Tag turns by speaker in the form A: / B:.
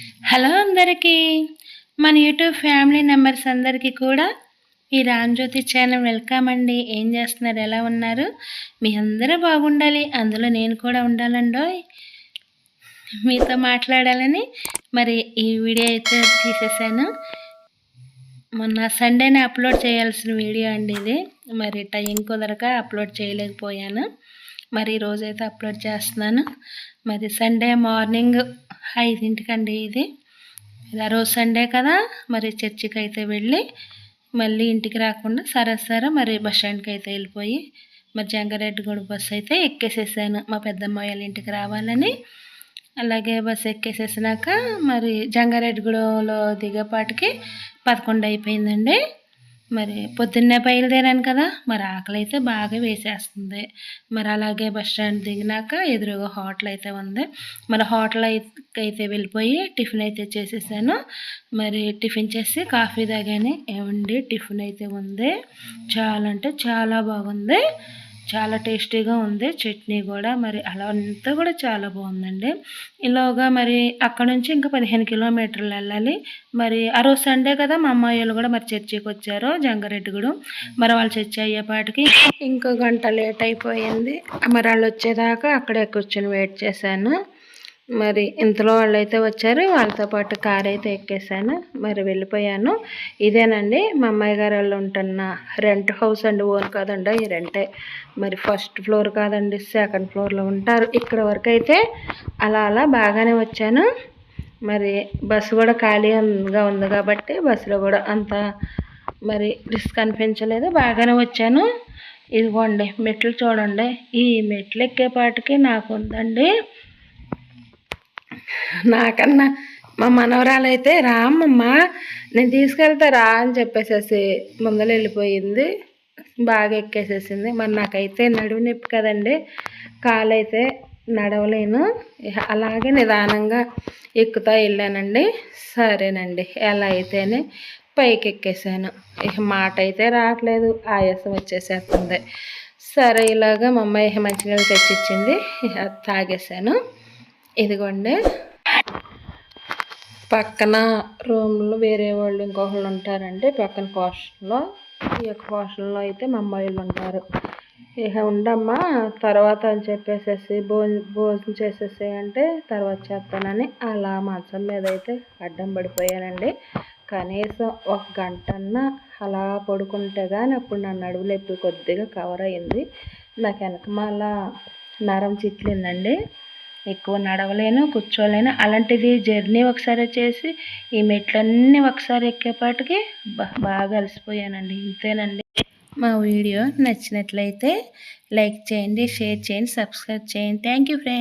A: Hello అందరికీ మన YouTube family members అందరికీ కూడా ఈ రామ్జ్యోతి ఛానల్ వెల్కమ్ అండి. ఏం చేస్తున్నారు? ఎలా ఉన్నారు? మీ అందరూ బాగుండాలి. అందులో నేను కూడా ఉండాలండో మీతో మాట్లాడాలని మరి ఈ వీడియో అయితే తీసేసాను. మొన్న సండేనే అప్లోడ్ చేయాల్సిన వీడియో అండి ఇది. మరి టైం కుదరక అప్లోడ్ చేయలేకపోయాను. మరి ఈరోజైతే అప్లోడ్ చేస్తున్నాను. మరి సండే మార్నింగ్ ఐదింటికండి ఇది. ఆ రోజు సండే కదా మరి చర్చికి అయితే వెళ్ళి మళ్ళీ ఇంటికి రాకుండా సరే సరే మరి బస్ స్టాండ్కి అయితే వెళ్ళిపోయి మరి జంగారెడ్డిగూడ బస్సు అయితే ఎక్కేసేసాను. మా పెద్దమ్మ వాళ్ళ ఇంటికి రావాలని. అలాగే బస్సు ఎక్కేసేసినాక మరి జంగారెడ్డిగూడలో దిగేపాటికి పదకొండు అయిపోయిందండి. మరి పొద్దున్నే బయలుదేరాను కదా మరి ఆకలి అయితే బాగా వేసేస్తుంది. మరి అలాగే బస్ స్టాండ్ దిగినాక ఎదురుగా హోటల్ అయితే ఉంది. మరి హోటల్ అయితే వెళ్ళిపోయి టిఫిన్ అయితే చేసేసాను. మరి టిఫిన్ చేసి కాఫీ తాగాని. ఏమండి టిఫిన్ అయితే ఉంది. చాలా అంటే చాలా బాగుంది. చాలా టేస్టీగా ఉంది. చట్నీ కూడా మరి అలా అంతా కూడా చాలా బాగుందండి. ఇలాగా మరి అక్కడ నుంచి ఇంకా పదిహేను కిలోమీటర్లు వెళ్ళాలి. మరి ఆ రోజు సండే కదా మా అమ్మాయిలు కూడా మరి చర్చికి వచ్చారు జంగారెడ్డిగూడెం. మరి వాళ్ళు చర్చి అయ్యేపాటికి ఇంకో గంట లేట్ అయిపోయింది. మరి వాళ్ళు వచ్చేదాకా అక్కడే కూర్చొని వెయిట్ చేశాను. మరి ఇంతలో వాళ్ళు అయితే వచ్చారు వాళ్ళతో పాటు కార్ అయితే ఎక్కేసాను మరి వెళ్ళిపోయాను. ఇదేనండి మా అమ్మాయి గారు వాళ్ళు ఉంటున్న రెంట్ హౌస్ అండి ఓన్ కాదండి ఈ రెంటే. మరి ఫస్ట్ ఫ్లోర్ కాదండి సెకండ్ ఫ్లోర్లో ఉంటారు. ఇక్కడ వరకు అయితే అలా అలా బాగానే వచ్చాను. మరి బస్సు కూడా ఖాళీగా ఉంది కాబట్టి బస్సులో కూడా అంత మరి రిస్క్ అనిపించలేదు బాగానే వచ్చాను. ఇదిగోండి మెట్లు చూడండి. ఈ మెట్లు ఎక్కేపాటికి నాకు ఉందండి. నాకన్నా మా మనవరాలైతే రామ్మమ్మ నేను తీసుకెళ్తా రా అని చెప్పేసేసి ముందర వెళ్ళిపోయింది. బాగా ఎక్కేసేసింది. మరి నాకైతే నడువు నొప్పి కదండి. కాలు అయితే నడవలేను అలాగే నిదానంగా ఎక్కుతా వెళ్ళానండి. సరేనండి. ఎలా అయితేనే పైకి ఎక్కేసాను ఇక మాట అయితే రావట్లేదు. ఆయాసం వచ్చేసేస్తుంది సరే ఇలాగా మా అమ్మాయి మంచినీళ్ళు తెచ్చిచ్చింది. తాగేసాను. ఇదిగోండి. పక్కన రూమ్లో వేరే వాళ్ళు ఇంకొకళ్ళు ఉంటారండి పక్కన హాస్టల్లో ఈ యొక్క హాస్టల్లో అయితే మా అమ్మాయిలు ఉంటారు. ఇక ఉండమ్మా తర్వాత అని చెప్పేసేసి భోజనం భోజనం చేసేసి అంటే తర్వాత చేస్తానని అలా మంచం మీద అయితే అడ్డం పడిపోయానండి. కనీసం ఒక గంటన్నా అలా పడుకుంటే కానీ అప్పుడు నా నడువులు ఎప్పుడు కొద్దిగా కవర్ అయింది. నాకు వెనక మళ్ళా నరం చిట్లిందండి. ఎక్కువ నడవలేను కూర్చోలేను. అలాంటిది జర్నీ ఒకసారి చేసి ఈ మెట్లన్నీ ఒకసారి ఎక్కేపాటికి బాగా అలసిపోయానండి. ఇంతేనండి. మా వీడియో నచ్చినట్లయితే లైక్ చేయండి షేర్ చేయండి సబ్స్క్రైబ్ చేయండి. Thank you friends.